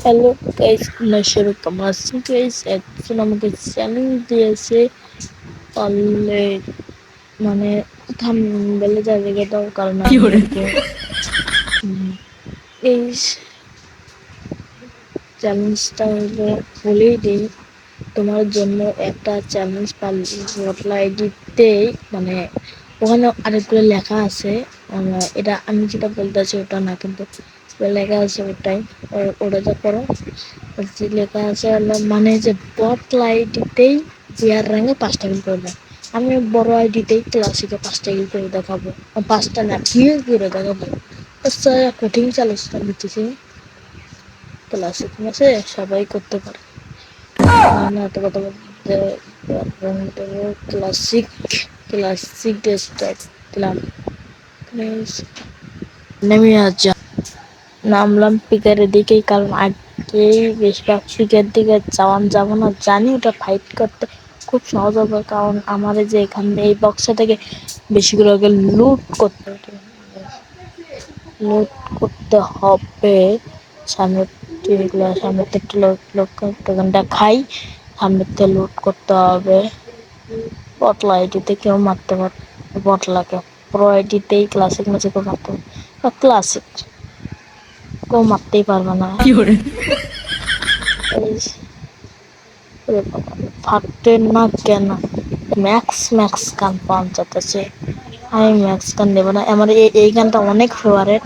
Hello guys সবাই কেমন আছেন গাইস একজন আমাকে চ্যালেঞ্জ দিয়েছে পারলে মানে থাম্বনেলে যা রেখে দাও কারণ বলে? এই চ্যালেঞ্জটা হলো বলেই দিই তোমার জন্য একটা চ্যালেঞ্জ পাল্লা আইডিতেই মানে ওখানে আরেকগুলো লেখা আছে। এটা আমি যেটা বলতেছি ওটা না কিন্তু লেখা আছে ওটাই ওটা যা করো যে লেখা আছে মানে যে বট লাইটিতেই বিয়ার রঙে পাঁচটা কিল করে দেয় আমি বড় আইডিতেই ক্লাসিকে পাঁচটা কিল করে দেখাবো পাঁচটা না কিল করে দেখাবো আচ্ছা কঠিন চ্যালেঞ্জ দিতেছি ক্লাসিক আছে সবাই করতে পারে না কথা বলতে ক্লাসিক ক্লাসিক ডেস্কটপ দিলাম নেমে যা নামলাম পিকারের দিকেই, কারণ আগেই বেশিরভাগ পিকের দিকে যাওয়ান যাব না, জানি ওটা ফাইট করতে খুব সহজ হবে, কারণ আমার যে এখান এই বক্সা থেকে বেশিগুলো আগে লুট করতে লুট করতে হবে। সামনের টিভিগুলো, সামনের থেকে লোক টোকেনটা খাই, সামনের থেকে লুট করতে হবে। বটলা আইডিতে কেউ মারতে পারে বটলাকে প্রো আইডিতেই ক্লাসিক ম্যাচে কেউ মারতে পারে ক্লাসিক কেউ মারতেই পারবে না। ফাটে না কেন? ম্যাক্স ম্যাক্স গান পাওয়া যাচ্ছে আমি ম্যাক্স গান না। আমার এই এই গানটা অনেক ফেভারেট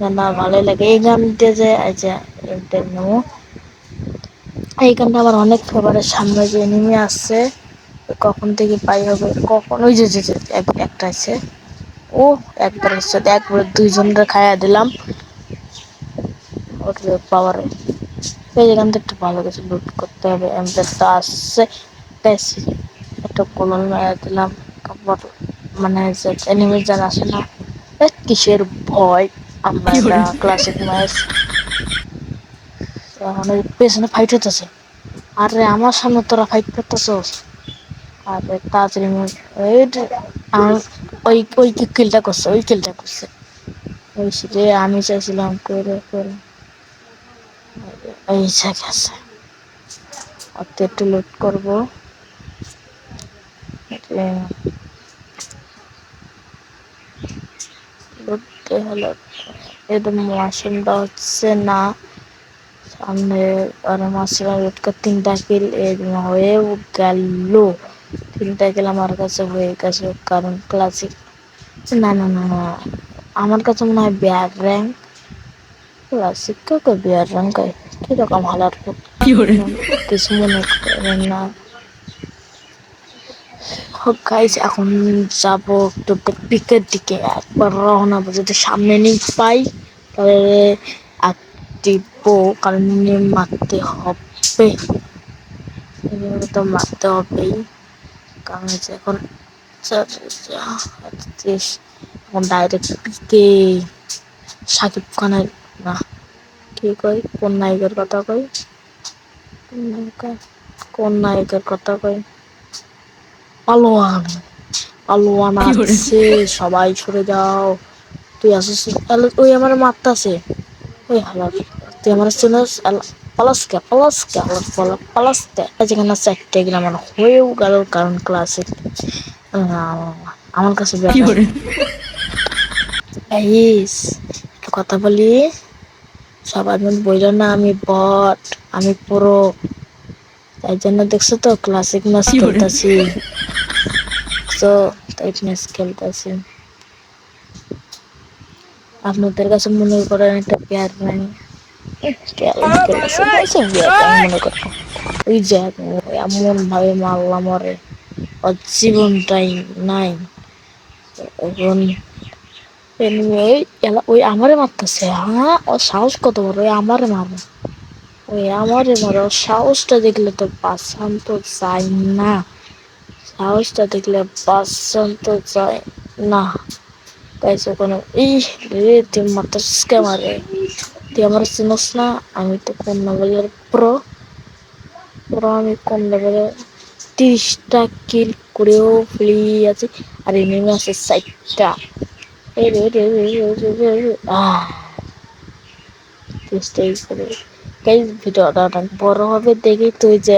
গানটা ভালোই লাগে। এই গান দিয়ে যে এটা নেব। এই গানটা আমার অনেক ফেভারেট সামনে যে এনিমি আসছে কখন থেকে পাই হবে কখন? ওই যে যে যে এক- একটা আছে। ও একবার সাথে একবার দুইজনের খাইয়া দিলাম। ওর পাওয়ারে এই এখান থেকে একটু ভালো কিছু লুট করতে হবে তো আসছে পেয়েছি একটা কলন মেরে দিলাম কাপড় মানে যে এনিমি যারা আসে না কিসের ভয় আমরা? ক্লাসিক ম্যাচ ওই পেছনে ফাইট হতেছে আরে আমার সামনে তোরা ফাইট করতেছস? আরে তাড়াতাড়ি এই ওই ওই কিলটা করছে ওই কিলটা করছে। ওই আমি চাইছিলাম করে করে। যে গেছে। অত একটু লুট করব। লুটতে হলো একদম মাশরুমটা হচ্ছে না। সামনে আর মাশরুম লুট করে, তিনটা কিল হয়েও গেল। তিনটা কিল আমার কাছে হয়ে গেছে, কারণ ক্লাসিক না না না না আমার কাছে মনে হয় বিয়ার র্যাঙ্ক ক্লাসিক কাকে বিয়ার র্যাঙ্ক কীরকম হালার কিছু মনে করেন না গাইজ এখন যাব একটু পিকের দিকে একবার রওনা যদি সামনে নিয়ে পাই তাহলে দিব কারণ মারতে হবে তো মারতে হবেই কারণ হচ্ছে এখন এখন ডাইরেক্ট পিকে সাকিব খানের না। কি কই? কোন নায়কের কথা কই? কোন নায়িকা- নায়কের কথা কই? কি আছে সবাই সরে যাও। তুই আসিস ওই আমার মারতাছে ওই হালার তুই আমার চিনিস পালাসকে পালাসকে পালাসকে। যেখানে চারটে গেলে আমার হয়েও গেল কারণ ক্লাসে আমার কাছে কথা বলি। সবাই বলল না আমি বট আমি পুরো। তাই জন্য দেখছ তো ক্লাসিক ম্যাচ? খেলতেছি। তো তাই ম্যাচ খেলতেছি। আপনাদের কাছে মনে করেন একটা পেয়ার নাই? মনে ওই যে এমন ভাবে মারলাম ওরে ওর জীবনটাই নাই। এখন ওই এলা- ওই আমারে মারতেছে হ্যাঁ? ও সাহস কত বড়? ওই আমারে মারে। ওই আমারে মারে। সাহসটা দেখলে তো বাসান তো যায় না। সাহসটা দেখলে বাসান তো যায় না। গাইস ওখানে এই রে, তুই মারতেছিস কে মারে তুই আমার চিনস না? আমি তো কোন লেভেলের প্রো প্রো আমি কোন লেভেলের তিরিশটা কিল করেও ফেলি আছে। আর এনিমি আছে ষাটটা চেষ্টাই অনেক বড় হবে দেখেই তো ওই যে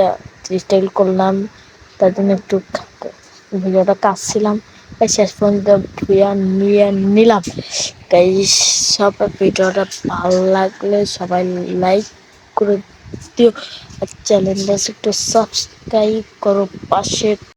স্টাইল করলাম, তার জন্য একটু ভিডিওটা কাটছিলাম তাই শেষ পর্যন্ত নিয়ে নিলাম। গাইজ সবার ভিডিওটা ভালো লাগলে সবাই লাইক করে দিও। আর চ্যানেলটা একটু সাবস্ক্রাইব করো, পাশে